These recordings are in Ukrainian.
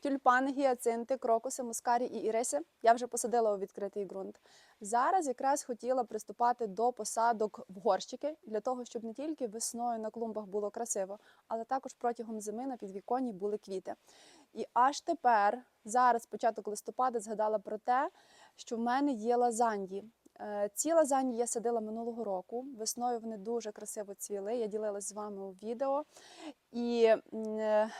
Тюльпани, гіацинти, крокуси, мускарі і іриси я вже посадила у відкритий ґрунт. Зараз якраз хотіла приступати до посадок в горщики для того, щоб не тільки весною на клумбах було красиво, але також протягом зими на підвіконні були квіти. І аж тепер, зараз, початок листопада, згадала про те, що в мене є лазаньї. Е, Ці лазаньї я садила минулого року. Весною вони дуже красиво цвіли. Я ділилась з вами у відео. І е,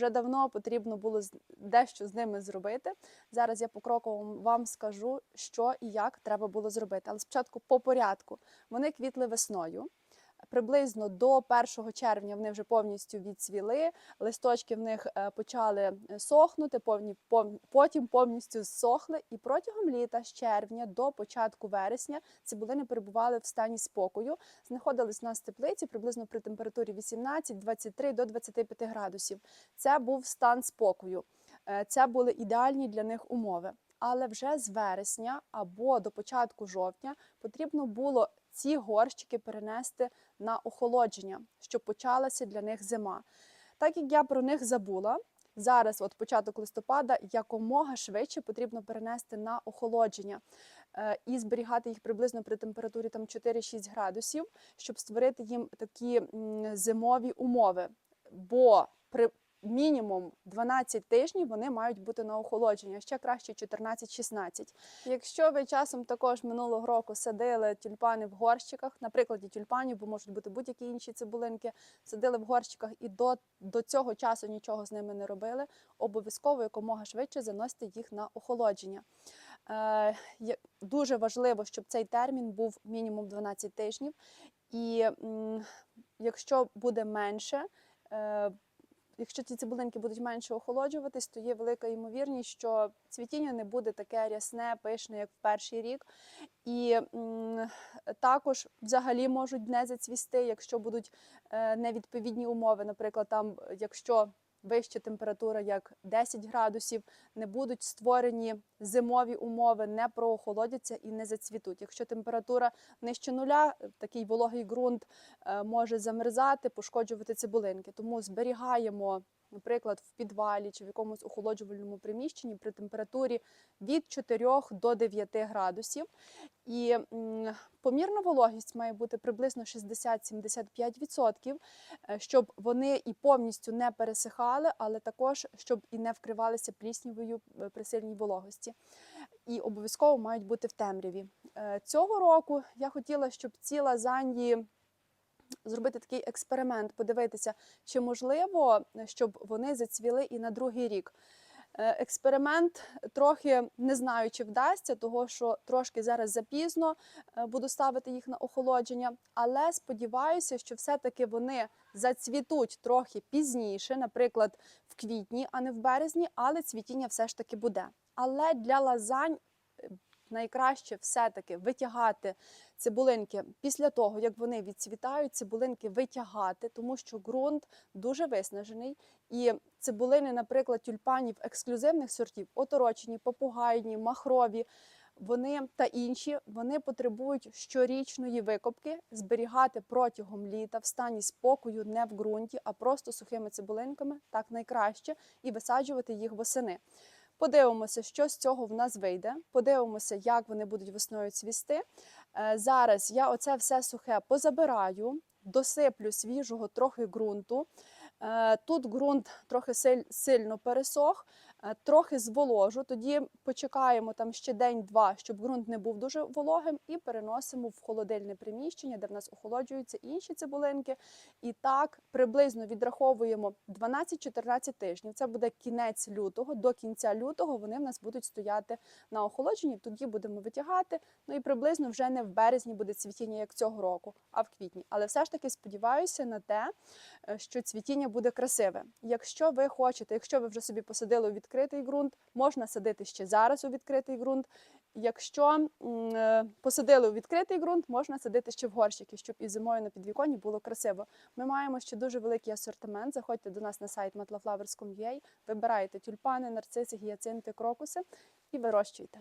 вже давно потрібно було дещо з ними зробити. Зараз я покроково вам скажу, що і як треба було зробити. Але спочатку по порядку. Вони квітли весною. Приблизно до 1 червня вони вже повністю відцвіли, листочки в них е, почали е, сохнути, повні, пов- потім повністю зсохли. І протягом літа, з червня до початку вересня, цибулини перебували в стані спокою. Знаходились у нас в теплиці приблизно при температурі 18-23 до 25 градусів. Це був стан спокою. Е, Це були ідеальні для них умови. Але вже з вересня або до початку жовтня потрібно було ці горщики перенести на охолодження, щоб почалася для них зима. Так як я про них забула, зараз, от початок листопада, якомога швидше потрібно перенести на охолодження е, і зберігати їх приблизно при температурі там 4-6 градусів, щоб створити їм такі зимові умови. Бо при мінімум 12 тижнів вони мають бути на охолодження, ще краще 14-16. Якщо ви часом також минулого року садили тюльпани в горщиках, на прикладі тюльпанів, бо можуть бути будь-які інші цибулинки, садили в горщиках і до, до цього часу нічого з ними не робили, обов'язково якомога швидше заносите їх на охолодження. Е, дуже важливо, щоб цей термін був мінімум 12 тижнів. І м, якщо буде менше, е, якщо ці цибулинки будуть менше охолоджуватись, то є велика ймовірність, що цвітіння не буде таке рясне, пишне, як в перший рік. І також взагалі можуть не зацвісти, якщо будуть е, невідповідні умови. Наприклад, там, якщо вища температура як 10 градусів, не будуть створені зимові умови, не проохолодяться і не зацвітуть. Якщо температура нижче нуля, такий вологий ґрунт е, може замерзати, пошкоджувати цибулинки. Тому зберігаємо, наприклад, в підвалі чи в якомусь охолоджувальному приміщенні при температурі від 4 до 9 градусів. І помірна вологість має бути приблизно 60-75%, е, щоб вони і повністю не пересихали, але також щоб і не вкривалися пліснявою е, при сильній вологості. І обов'язково мають бути в темряві. Е, Цього року я хотіла, щоб ці лазаньї зробити такий експеримент, подивитися, чи можливо, е, щоб вони зацвіли і на другий рік. Е, Експеримент трохи не знаю, чи вдасться, того що трошки зараз запізно е, буду ставити їх на охолодження, але сподіваюся, що все-таки вони зацвітуть трохи пізніше, наприклад, в квітні, а не в березні, але цвітіння все ж таки буде. Але для лазань найкраще все-таки витягати цибулинки після того, як вони відцвітають, цибулинки витягати, тому що ґрунт дуже виснажений. І цибулини, наприклад, тюльпанів ексклюзивних сортів, оторочені, попугайні, махрові. Вони та інші вони потребують щорічної викопки, зберігати протягом літа в стані спокою, не в ґрунті, а просто сухими цибулинками, так найкраще, і висаджувати їх восени. Подивимося, що з цього в нас вийде. Подивимося, як вони будуть весною цвісти. Е, Зараз я оце все сухе позабираю, досиплю свіжого трохи ґрунту. Е, Тут ґрунт трохи сильно пересох, трохи зволожу. Тоді почекаємо там ще день-два, щоб ґрунт не був дуже вологим, і переносимо в холодильне приміщення, де в нас охолоджуються інші цибулинки. І так приблизно відраховуємо 12-14 тижнів. Це буде кінець лютого. До кінця лютого вони в нас будуть стояти на охолодженні. Тоді будемо витягати. Ну і приблизно вже не в березні буде цвітіння, як цього року, а в квітні. Але все ж таки сподіваюся на те, е, що цвітіння буде красиве. Якщо ви хочете, якщо ви вже собі посадили у відкритий ґрунт, можна садити ще зараз у відкритий ґрунт. Якщо е, посадили у відкритий ґрунт, можна садити ще в горщики, щоб і зимою на підвіконні було красиво. Ми маємо ще дуже великий асортимент. Заходьте до нас на сайт matlaflowers.com.ua, вибирайте тюльпани, нарциси, гіацинти, крокуси і вирощуйте.